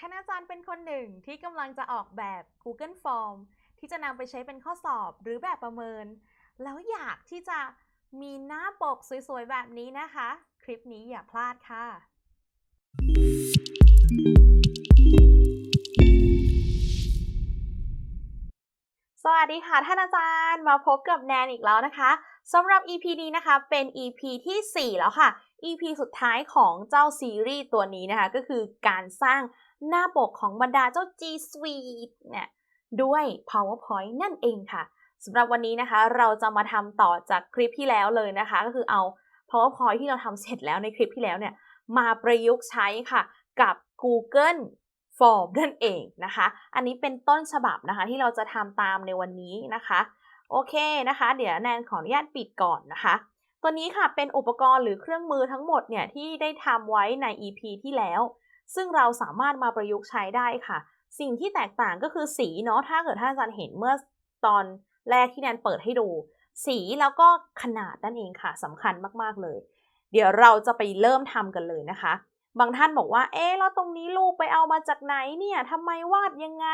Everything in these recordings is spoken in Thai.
ท่านอาจารย์เป็นคนหนึ่งที่กำลังจะออกแบบ Google Form ที่จะนำไปใช้เป็นข้อสอบหรือแบบประเมิน แล้วอยากที่จะมีหน้าปกสวยๆ แบบนี้นะคะ คลิปนี้อย่าพลาดค่ะ สวัสดีค่ะท่านอาจารย์มาพบกับแนนอีกแล้วนะคะสำหรับ EP นี้นะคะเป็น EP ทีสี่4 แล้วค่ะ EP สุดท้ายของเจ้าซีรีส์ตัวนี้นะคะ ก็คือการสร้าง หน้าปกของบรรดาเจ้า G Suite เนี่ยด้วย PowerPoint นั่นเองค่ะสำหรับวันนี้นะคะ เราจะมาทำต่อจากคลิปที่แล้วเลยนะคะ ก็คือเอา PowerPoint ที่เราทำเสร็จแล้วในคลิปที่แล้วเนี่ยมาประยุกต์ใช้ค่ะกับ Google Form นั่นเองนะคะ อันนี้เป็นต้นฉบับนะคะที่เราจะทำตามในวันนี้นะคะ โอเคนะคะ เดี๋ยวแนนขออนุญาตปิดก่อนนะคะ ตัวนี้ค่ะเป็นอุปกรณ์หรือเครื่องมือทั้งหมดเนี่ยที่ได้ทำไว้ใน EP ที่แล้ว ซึ่งเราสามารถมาประยุกต์ใช้ได้ค่ะ สิ่งที่แตกต่างก็คือสีเนาะถ้าเกิดท่านอาจารย์เห็นเมื่อตอนแรกที่แนนเปิดให้ดู สีแล้วก็ขนาดนั่นเองค่ะสำคัญมากๆเลย เดี๋ยวเราจะไปเริ่มทำกันเลยนะคะ บางท่านบอกว่า เอ๊ะแล้วตรงนี้รูปไปเอามาจากไหนเนี่ยทำไมวาดยังไง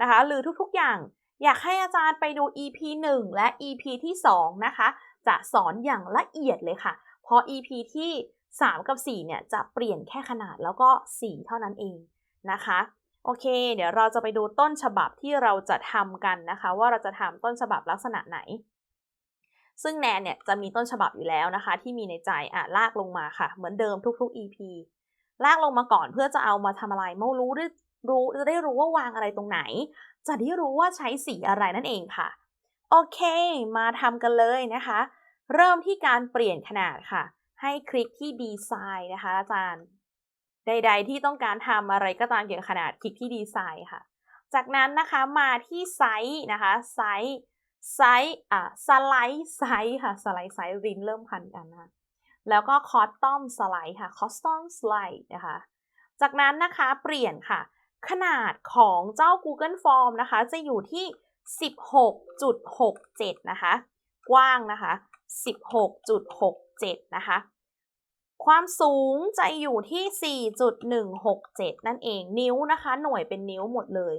นะคะ หรือทุกๆอย่างอยากให้อาจารย์ไปดู EP 1 และ EP ที่ 2 นะคะ จะสอนอย่างละเอียดเลยค่ะ เพราะ EP ที่ 3 กับ 4 เนี่ยจะเปลี่ยนแค่ขนาดแล้วก็สีเท่านั้นเองนะคะ โอเค เดี๋ยวเราจะไปดูต้นฉบับที่เราจะทำกันนะคะ ว่าเราจะทำต้นฉบับลักษณะไหน ซึ่งแนนเนี่ยจะมีต้นฉบับอยู่แล้วนะคะ ที่มีในใจอะลากลงมาค่ะ เหมือนเดิมทุกๆ EP ลากลงมาก่อนเพื่อจะเอามาทำอะไรไม่รู้ได้รู้จะได้รู้ว่าวางอะไรตรงไหน จะได้รู้ว่าใช้สีอะไรนั่นเองค่ะ โอเค มาทำกันเลยนะคะ เริ่มที่การเปลี่ยนขนาดค่ะ ให้คลิกที่ดีไซน์นะคะอาจารย์ ใด ๆ ที่ต้องการทำอะไรก็ตามเกี่ยวกับขนาดคลิกที่ดีไซน์ค่ะ จากนั้นนะคะมาที่ไซส์นะคะไซส์ไซส์อะสไลด์ไซส์ค่ะสไลด์ไซส์รินเริ่มพันกันนะคะแล้วก็คอสตอมสไลด์ค่ะคอสตอมสไลด์นะคะจากนั้นนะคะเปลี่ยนค่ะ ขนาดของเจ้า Google Form นะคะ จะอยู่ที่ 16.67 นะคะ กว้างนะคะ 16.67 นะคะ ความสูงจะอยู่ที่ 4.167 นั่นเอง นิ้วนะคะ หน่วยเป็นนิ้วหมดเลย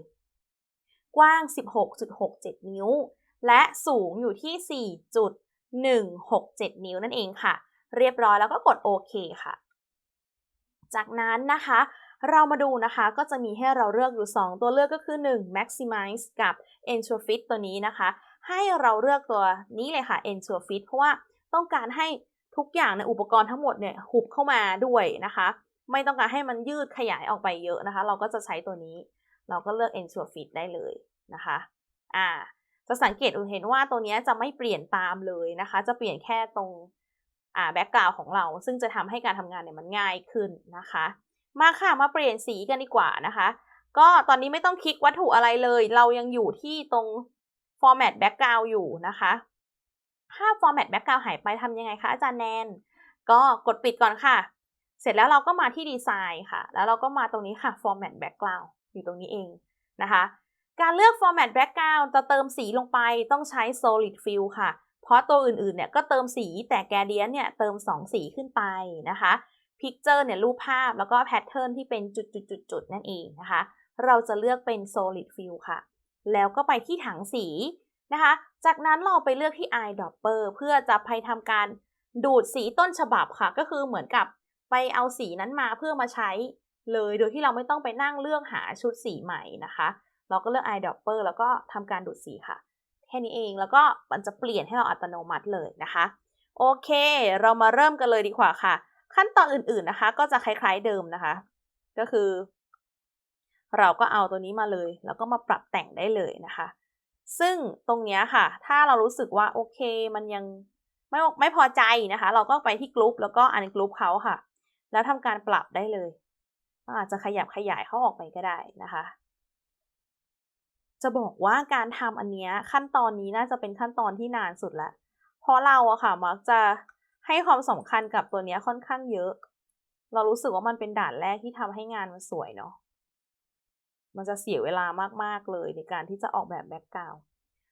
กว้าง 16.67 นิ้ว และสูงอยู่ที่ 4.167 นิ้วนั่นเองค่ะ เรียบร้อยแล้วก็กดโอเคค่ะ จากนั้นนะคะ เรามาดูนะคะก็จะมีให้เราเลือกอยู่ 2 ตัวเลือกก็คือ 1 maximize กับ ensure fit ตัวนี้นะคะ ให้เราเลือกตัวนี้เลยค่ะ ensure fit เพราะว่าต้องการให้ ทุกอย่างในอุปกรณ์ทั้งหมดเนี่ยหุบเข้ามาด้วยนะคะ ไม่ต้องการให้มันยืดขยายออกไปเยอะนะคะ เราก็จะใช้ตัวนี้ เราก็เลือก ensure fit ได้เลยนะคะ อ่า จะสังเกตเห็นว่าตัวนี้จะไม่เปลี่ยนตามเลยนะคะ จะเปลี่ยนแค่ตรงอ่าแบ็กกราวของเรา ซึ่งจะทำให้การทำงานเนี่ยมันง่ายขึ้นนะคะ มาค่ะ มาเปลี่ยนสีกันดีกว่านะคะ ก็ตอนนี้ไม่ต้องคลิกวัตถุอะไรเลย เรายังอยู่ที่ตรง format background อยู่นะคะ ถ้า format background หายไปทำยังไงคะอาจารย์แนน ก็กดปิดก่อนค่ะ เสร็จแล้วเราก็มาที่ดีไซน์ค่ะ แล้วเราก็มาตรงนี้ค่ะ format background อยู่ตรงนี้เองนะคะ การเลือก format background จะเติมสีลงไปต้องใช้ solid fill ค่ะ เพราะตัวอื่นๆ เนี่ยก็เติมสีแต่ gradient เนี่ยเติม 2 สีขึ้นไปนะคะ picture เนี่ยรูปภาพแล้วก็ pattern ที่เป็นจุดๆๆนั่นเองนะคะ เราจะเลือกเป็น solid fill ค่ะ แล้วก็ไปที่ถังสี นะคะ จากนั้นเราไปเลือกที่ eyedropper เพื่อจะไปทำการดูดสีต้นฉบับค่ะ ก็คือเหมือนกับไปเอาสีนั้นมาเพื่อมาใช้เลย โดยที่เราไม่ต้องไปนั่งเลือกหาชุดสีใหม่นะคะ เราก็เลือก eyedropper แล้วก็ทำการดูดสีค่ะ แค่นี้เอง แล้วก็มันจะเปลี่ยนให้เราอัตโนมัติเลยนะคะ โอเค เรามาเริ่มกันเลยดีกว่าค่ะ ขั้นตอนอื่นๆนะคะ ก็จะคล้ายๆเดิมนะคะ ก็คือ เราก็เอาตัวนี้มาเลย แล้วก็มาปรับแต่งได้เลยนะคะ ซึ่งตรงนี้ค่ะ ถ้าเรารู้สึกว่าโอเคมันยังไม่ไม่พอใจนะคะ เราก็ไปที่กลุ่มแล้วก็อันกลุ่มเขาค่ะ แล้วทำการปรับได้เลย อาจจะขยับขยายเขาออกไปก็ได้นะคะ จะบอกว่าการทำอันนี้ขั้นตอนนี้น่าจะเป็นขั้นตอนที่นานสุดละ เพราะเราอะค่ะมักจะให้ความสำคัญกับตัวนี้ค่อนข้างเยอะ เรารู้สึกว่ามันเป็นด่านแรกที่ทำให้งานมันสวยเนาะ มันจะเสียเวลามาก ๆ เลยในการที่จะออกแบบแบ็กกราว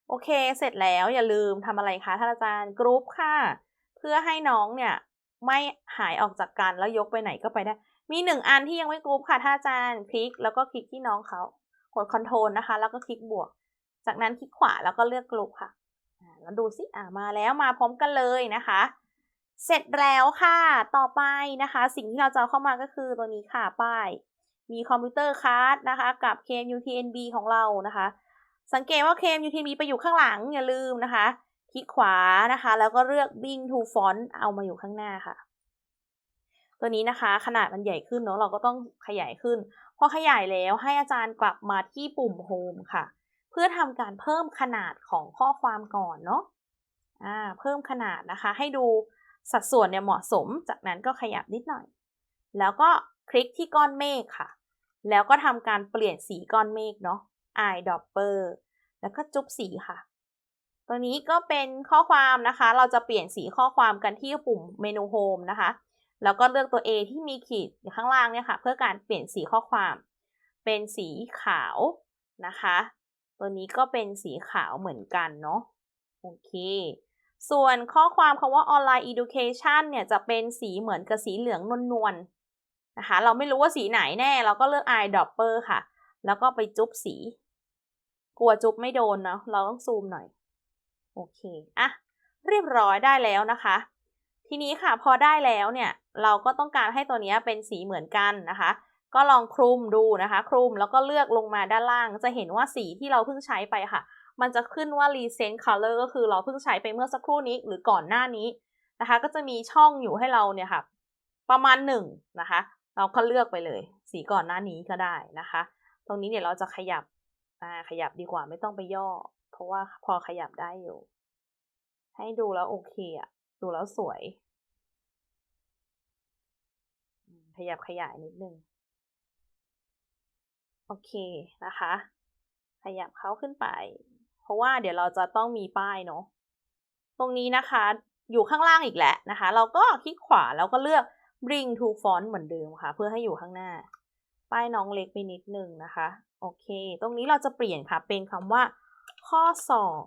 โอเค เสร็จแล้วอย่าลืมทำอะไรคะท่านอาจารย์กรุ๊ปค่ะ เพื่อให้น้องเนี่ยไม่หายออกจากกันแล้วยกไปไหนก็ไปได้ มีหนึ่งอันที่ยังไม่กรุ๊ปค่ะท่านอาจารย์คลิกแล้วก็คลิกที่น้องเขากดคอนโทรลนะคะ แล้วก็คลิกบวก จากนั้นคลิกขวาแล้วก็เลือกกรุ๊ปค่ะแล้วดูสิอ่ามาแล้วมาพร้อมกันเลยนะคะ เสร็จแล้วค่ะ ต่อไปนะคะ สิ่งที่เราจะเข้ามาก็คือตัวนี้ค่ะป้าย มีคอมพิวเตอร์คาร์ดนะคะ กับ KMUTNB ของเรานะคะ สังเกตว่า KMUTNB ไปอยู่ข้างหลังอย่าลืมนะคะ คลิกขวานะคะ แล้วก็เลือก Bing to Font เอามาอยู่ข้างหน้าค่ะ ตัวนี้นะคะขนาดมันใหญ่ขึ้นเนาะเราก็ต้องขยายขึ้น พอขยายแล้วให้อาจารย์กลับมาที่ปุ่ม Home ค่ะ เพื่อทำการเพิ่มขนาดของข้อความก่อนเนาะอ่าเพิ่มขนาดนะคะ ให้ดูสัดส่วนเนี่ยเหมาะสม จากนั้นก็ขยับนิดหน่อย แล้วก็คลิกที่ก้อนเมฆค่ะ แล้วก็ทำการเปลี่ยนสีก้อนเมฆเนาะ eyedropper แล้วก็จุ๊บสีค่ะ ตัวนี้ก็เป็นข้อความนะคะ เราจะเปลี่ยนสีข้อความกันที่ปุ่มเมนูโฮมนะคะ แล้วก็เลือกตัว A ที่มีขีดอยู่ข้างล่างเนี่ยค่ะ เพื่อการเปลี่ยนสีข้อความ เป็นสีขาวนะคะ ตัวนี้ก็เป็นสีขาวเหมือนกันเนาะ โอเค ส่วนข้อความคำว่า online education เนี่ยจะเป็นสีเหมือนกับสีเหลืองนวล นะคะ เราไม่รู้ว่าสีไหนแน่ เราก็เลือก eyedropper ค่ะ แล้วก็ไปจุ๊บสี กลัวจุ๊บไม่โดนเนาะเราต้องซูมหน่อย โอเคอะเรียบร้อยได้แล้วนะคะ ทีนี้ค่ะพอได้แล้วเนี่ยเราก็ต้องการให้ตัวนี้เป็นสีเหมือนกันนะคะ ก็ลองคลุมดูนะคะ คลุมแล้วก็เลือกลงมาด้านล่าง จะเห็นว่าสีที่เราเพิ่งใช้ไปค่ะ มันจะขึ้นว่า recent color ก็คือเราเพิ่งใช้ไปเมื่อสักครู่นี้หรือก่อนหน้านี้นะคะ ก็จะมีช่องอยู่ให้เราเนี่ยค่ะ ประมาณหนึ่งนะคะ เราก็เลือกไปเลย สีก่อนหน้านี้ก็ได้นะคะ ตรงนี้เดี๋ยเราจะขยับอ่าขยับดีกว่าไม่ต้องไปย่อ เพราะว่าพอขยับได้อยู่ ให้ดูแล้วโอเคอะดูแล้วสวย ขยับขยายนิดนึง โอเคนะคะ ขยับเขาขึ้นไป เพราะว่าเดี๋ยวเราจะต้องมีป้ายเนาะ ตรงนี้นะคะ อยู่ข้างล่างอีกแหละนะคะ เราก็คลิกขวาแล้วก็เลือก bring to font เหมือนเดิมค่ะ เพื่อให้อยู่ข้างหน้า ป้ายน้องเล็กไปนิดนึงนะคะ โอเค ตรงนี้เราจะเปลี่ยนค่ะ เป็นคำว่า ข้อสอบ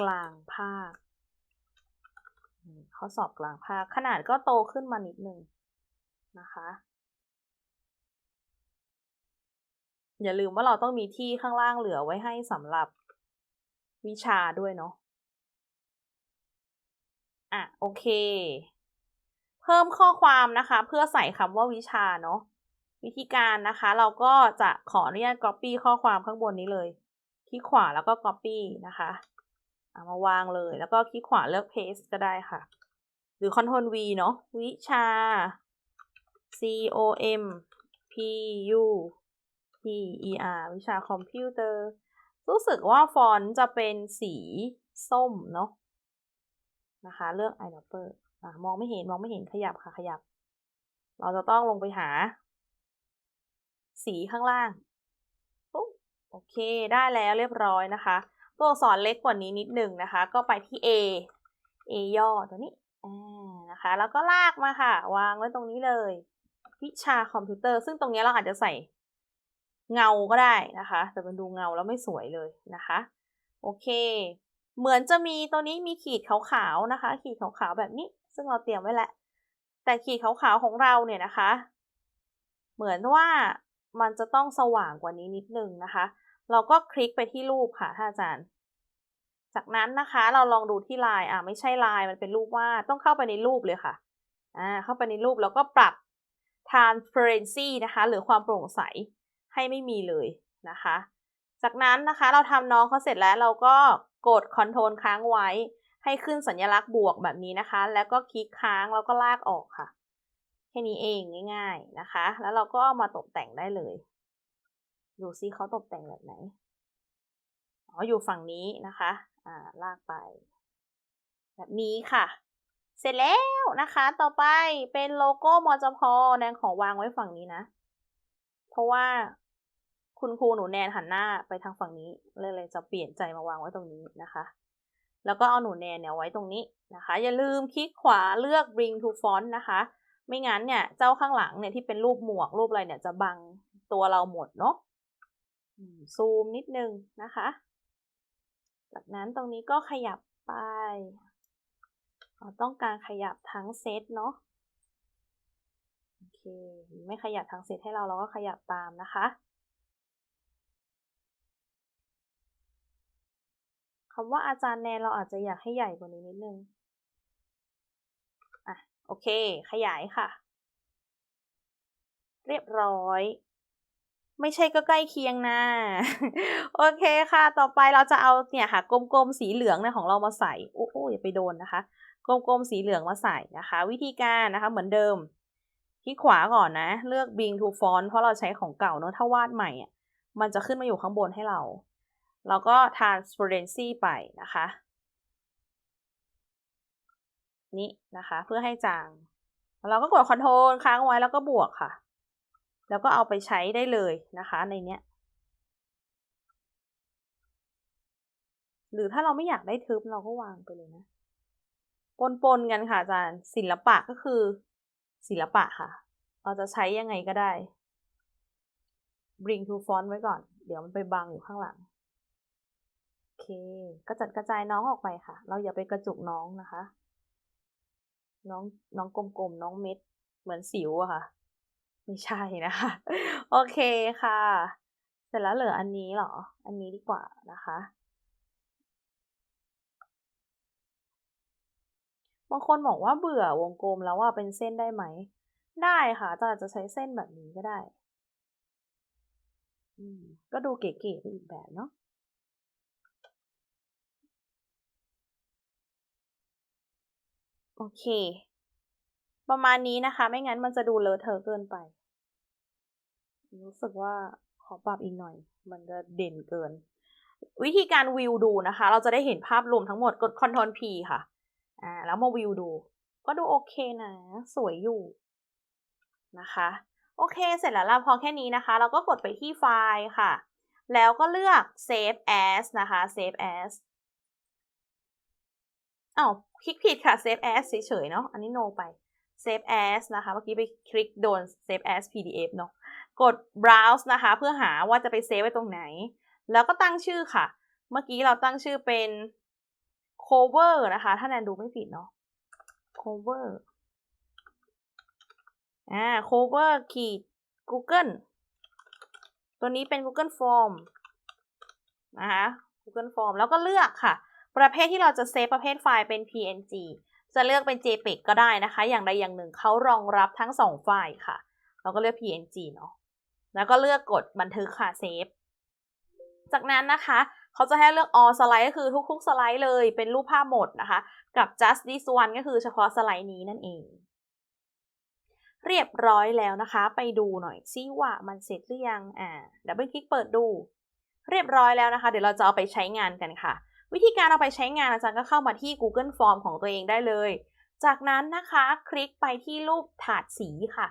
กลางภาค ข้อสอบกลางภาค ขนาดก็โตขึ้นมานิดนึงนะคะ อย่าลืมว่าเราต้องมีที่ข้างล่างเหลือไว้ให้สำหรับวิชาด้วยเนาะอะ โอเค พิ่มข้อความนะคะ เพื่อใส่คำว่าวิชาเนาะวิธีการนะคะ เราก็จะขออนุญาต copy ข้อความข้างบนนี้เลย คลิกขวาแล้วก็ copy นะคะเอามาวางเลยแล้วก็คลิกขวาเลือก paste ก็ได้ค่ะ หรือ Ctrl V เนาะวิชา C O M P U P E R วิชาคอมพิวเตอร์ รู้สึกว่าฟอนต์จะเป็นสีส้มเนาะนะคะ เลือก eyedropper อะมองไม่เห็นมองไม่เห็นขยับค่ะขยับ เราจะต้องลงไปหา สีข้างล่างโอเคได้แล้วเรียบร้อยนะคะ ตัวอักษรเล็กกว่านี้นิดหนึ่งนะคะ ก็ไปที่ A A ย่อตัวนี้อ่านะคะ แล้วก็ลากมาค่ะ วางไว้ตรงนี้เลย วิชาคอมพิวเตอร์ ซึ่งตรงนี้เราอาจจะใส่เงาก็ได้นะคะ แต่มันดูเงาแล้วไม่สวยเลยนะคะ โอเค เหมือนจะมีตัวนี้มีขีดขาวๆนะคะ ขีดขาวๆแบบนี้ ซึ่งเราเตรียมไว้แหละ แต่ขีดขาวๆของเราเนี่ยนะคะ เหมือนว่ามันจะต้องสว่างกว่านี้นิดนึงนะคะ เราก็คลิกไปที่รูปค่ะท่านอาจารย์ จากนั้นนะคะเราลองดูที่ลายอ่าไม่ใช่ลายมันเป็นรูปวาดต้องเข้าไปในรูปเลยค่ะอ่าเข้าไปในรูปแล้วก็ปรับ transparency นะคะหรือความโปร่งใสให้ไม่มีเลยนะคะ จากนั้นนะคะเราทำน้องเขาเสร็จแล้วเราก็กด Ctrl ค้างไว้ ให้ขึ้นสัญลักษณ์บวกแบบนี้นะคะ แล้วก็คลิกค้างแล้วก็ลากออกค่ะ แค่นี้เองง่าย ๆนะคะ แล้วเราก็เอามาตกแต่งได้เลย ดูซิเขาตกแต่งแบบไหน อ๋อ อยู่ฝั่งนี้นะคะ อ่า ลากไป แบบนี้ค่ะ เสร็จแล้วนะคะ ต่อไปเป็นโลโก้มจพแนนขอวางไว้ฝั่งนี้นะ เพราะว่าคุณครูหนูแนนหันหน้าไปทางฝั่งนี้เลยเลยจะเปลี่ยนใจมาวางไว้ตรงนี้นะคะ แล้วก็เอาหนูแนนเนี่ยไว้ตรงนี้นะคะ อย่าลืมคลิกขวาเลือก bring to font นะคะ ไม่งั้นเนี่ยเจ้าข้างหลังเนี่ยที่เป็นรูปหมวกรูปอะไรเนี่ยจะบังตัวเราหมดเนาะซูมนิดนึงนะคะ จากนั้นตรงนี้ก็ขยับไปเราต้องการขยับทั้งเซตเนาะโอเค ไม่ขยับทางเซตให้เราเราก็ขยับตามนะคะ คำว่าอาจารย์แนนเราอาจจะอยากให้ใหญ่กว่านี้นิดนึง อะ โอเค ขยายค่ะ เรียบร้อย ไม่ใช่ก็ใกล้เคียงนะ โอเคค่ะ ต่อไปเราจะเอาเนี่ยค่ะ กลมๆสีเหลืองเนี่ยของเรามาใส่ โอ้โหอย่าไปโดนนะคะ กลมๆสีเหลืองมาใส่นะคะ วิธีการนะคะ เหมือนเดิมคลิกขวาก่อนนะ เลือก Bring to Font เพราะเราใช้ของเก่าเนอะถ้าวาดใหม่อะมันจะขึ้นมาอยู่ข้างบนให้เรา เราก็ transparency ไปนะคะ นี่นะคะ เพื่อให้จาง เราก็กด Ctrl ค้างไว้แล้วก็บวกค่ะ แล้วก็เอาไปใช้ได้เลยนะคะในเนี้ย หรือถ้าเราไม่อยากได้ทึบเราก็วางไปเลยนะปนๆกันค่ะอาจารย์ ศิลปะก็คือ ศิลปะค่ะ เราจะใช้ยังไงก็ได้ bring to font ไว้ก่อน เดี๋ยวมันไปบังอยู่ข้างหลัง เค กระจัดกระจายน้องออกไปค่ะ เราอย่าไปกระจุกน้องนะคะ น้องน้องกลมๆน้องเม็ด เหมือนสิวอะค่ะ ไม่ใช่นะคะ โอเคค่ะ เสร็จแล้วเหลืออันนี้เหรอ อันนี้ดีกว่านะคะบางคนบอกว่าเบื่อวงกลมแล้วว่าเป็นเส้นได้ไหม ได้ค่ะอาจารย์จะใช้เส้นแบบนี้ก็ได้ อืม ก็ดูเก๋ๆไปอีกแบบเนาะ โอเค ประมาณนี้นะคะ ไม่งั้นมันจะดูเลอะเทอะเกินไป รู้สึกว่าขอปรับอีกหน่อย มันจะเด่นเกิน วิธีการวิวดูนะคะ เราจะได้เห็นภาพรวมทั้งหมดกด Ctrl P ค่ะ อ่า แล้วมาวิวดู ก็ดูโอเคนะ สวยอยู่นะคะ โอเค เสร็จแล้วเราพอแค่นี้นะคะ เราก็กดไปที่ไฟล์ค่ะ แล้วก็เลือก save as นะคะ save as อ้าว คลิกผิดค่ะ save as เฉยๆเนาะอันนี้ no ไป save as นะคะ เมื่อกี้ไปคลิกโดน save as pdf เนาะกด browse นะคะ เพื่อหาว่าจะไปเซฟไว้ตรงไหน แล้วก็ตั้งชื่อค่ะ เมื่อกี้เราตั้งชื่อเป็น cover นะคะ ถ้าแนนดูไม่ผิดเนาะ cover อ่า cover ขีด google ตัวนี้เป็น google form นะคะ google form แล้วก็เลือกค่ะ ประเภทที่เราจะเซฟประเภทไฟล์เป็น png จะเลือกเป็น jpeg ก็ได้นะคะ อย่างใดอย่างหนึ่งเขารองรับทั้งสองไฟล์ค่ะ เราก็เลือก png เนาะ แล้วก็เลือกกดบันทึกค่ะเซฟ จากนั้นนะคะเขาจะให้เลือก all slide ก็คือทุกๆ สไลด์เลยเป็นรูปภาพหมดนะคะ กับ just this one ก็คือเฉพาะสไลด์นี้นั่นเอง เรียบร้อยแล้วนะคะ ไปดูหน่อยซิว่ามันเสร็จหรือยัง อ่าดับเบิลคลิกเปิดดู เรียบร้อยแล้วนะคะ เดี๋ยวเราจะเอาไปใช้งานกันค่ะ วิธีการเอาไปใช้งานอาจารย์ก็เข้ามาที่ Google Form ของตัวเองได้เลย จากนั้นนะคะคลิกไปที่รูปถาดสีค่ะ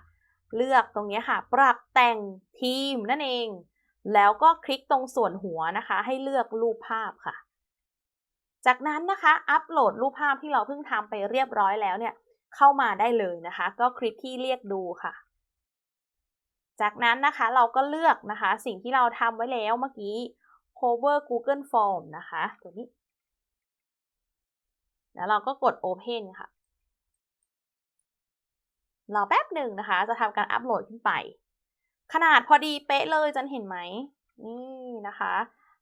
เลือกตรงนี้ค่ะ ปรับแต่งทีมนั่นเอง แล้วก็คลิกตรงส่วนหัวนะคะ ให้เลือกรูปภาพค่ะ จากนั้นนะคะอัปโหลดรูปภาพที่เราเพิ่งทำไปเรียบร้อยแล้วเนี่ยเข้ามาได้เลยนะคะ ก็คลิกที่เรียกดูค่ะ จากนั้นนะคะเราก็เลือกนะคะ สิ่งที่เราทำไว้แล้วเมื่อกี้ cover Google Form นะคะ ตัวนี้ แล้วเราก็กด Open ค่ะรอแป๊บหนึ่งนะคะ จะทำการอัปโหลดขึ้นไป ขนาดพอดีเป๊ะเลยจันเห็นไหม นี่นะคะ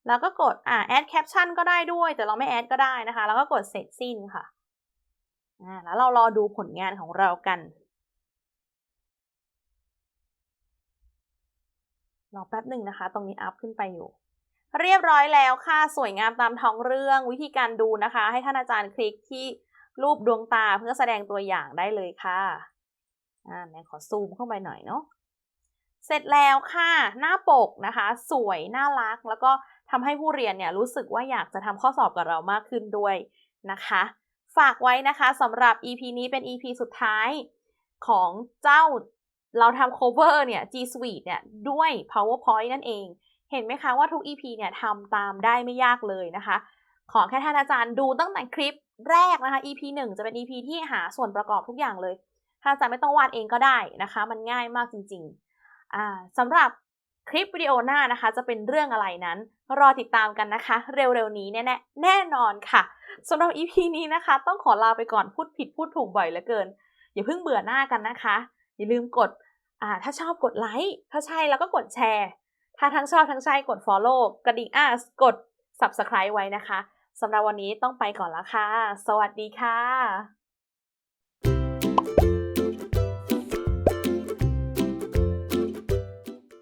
แล้วก็กดอ่า add caption ก็ได้ด้วย แต่เราไม่ add ก็ได้นะคะ แล้วก็กดเสร็จสิ้นค่ะอ่าแล้วเรารอดูผลงานของเรากันรอแป๊บหนึ่งนะคะ ตรงนี้อัพขึ้นไปอยู่ เรียบร้อยแล้วค่ะสวยงามตามท้องเรื่องวิธีการดูนะคะ ให้ท่านอาจารย์คลิกที่รูปดวงตาเพื่อแสดงตัวอย่างได้เลยค่ะอ่าแนนขอซูมเข้าไปหน่อยเนาะเสร็จแล้วค่ะ หน้าปกนะคะ สวยน่ารัก แล้วก็ทำให้ผู้เรียนเนี่ยรู้สึกว่าอยากจะทำข้อสอบกับเรามากขึ้นด้วยนะคะ ฝากไว้นะคะสำหรับ EP นี้เป็น EP สุดท้ายของเจ้าเราทำ cover เนี่ย G Suite เนี่ย ด้วย PowerPoint นั่นเอง เห็นไหมคะว่าทุก EP เนี่ยทำตามได้ไม่ยากเลยนะคะ ขอแค่ท่านอาจารย์ดูตั้งแต่คลิปแรกนะคะ EP 1 จะเป็น EP ที่หาส่วนประกอบทุกอย่างเลยท่านอาจารย์ไม่ต้องวาดเองก็ได้นะคะ มันง่ายมากจริงๆสำหรับคลิปวิดีโอหน้านะคะ จะเป็นเรื่องอะไรนั้น รอติดตามกันนะคะ เร็วๆนี้แน่ๆแน่นอนค่ะสำหรับ EP นี้นะคะ ต้องขอลาไปก่อนพูดผิดพูดถูกบ่อยเหลือเกิน อย่าเพิ่งเบื่อหน้ากันนะคะ อย่าลืมกดถ้าชอบกดไลค์ถ้าใช่แล้วก็กดแชร์ ถ้าทั้งชอบทั้งใช่กด follow กระดิ่งอะกด subscribe ไว้นะคะสำหรับวันนี้ต้องไปก่อนแล้วค่ะ สวัสดีค่ะ